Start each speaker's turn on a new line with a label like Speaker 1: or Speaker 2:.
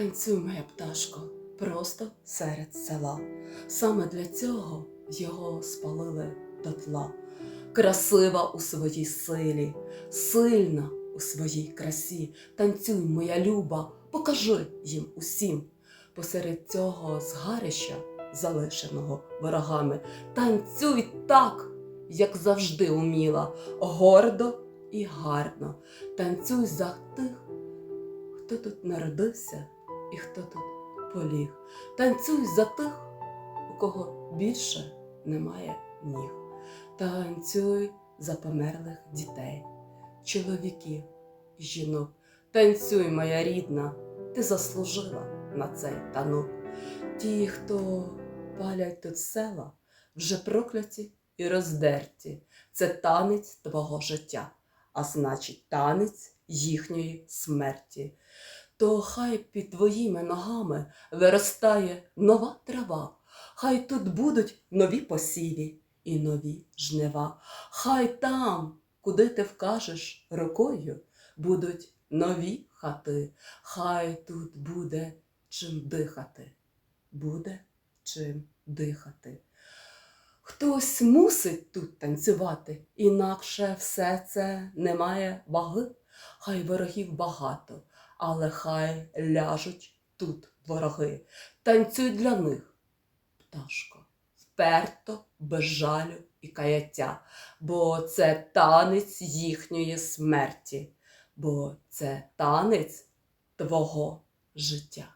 Speaker 1: Танцюй, моя пташко, просто серед села. Саме для цього його спалили дотла. Красива у своїй силі, сильна у своїй красі. Танцюй, моя люба, покажи їм усім. Посеред цього згарища, залишеного ворогами, танцюй так, як завжди уміла, гордо і гарно. Танцюй за тих, хто тут народився і хто тут поліг. Танцюй за тих, у кого більше немає ніг. Танцюй за померлих дітей, чоловіків жінок. Танцюй, моя рідна, ти заслужила на цей танок. Ті, хто палять тут села, вже прокляті і роздерті. Це танець твого життя, а значить, танець їхньої смерті. То хай під твоїми ногами виростає нова трава, хай тут будуть нові посіві і нові жнива. Хай там, куди ти вкажеш рукою, будуть нові хати, хай тут буде чим дихати, буде чим дихати. Хтось мусить тут танцювати, інакше все це не має ваги. Хай ворогів багато, але хай ляжуть тут вороги. Танцюй для них, пташко, вперто, без жалю і каяття, бо це танець їхньої смерті, бо це танець твого життя.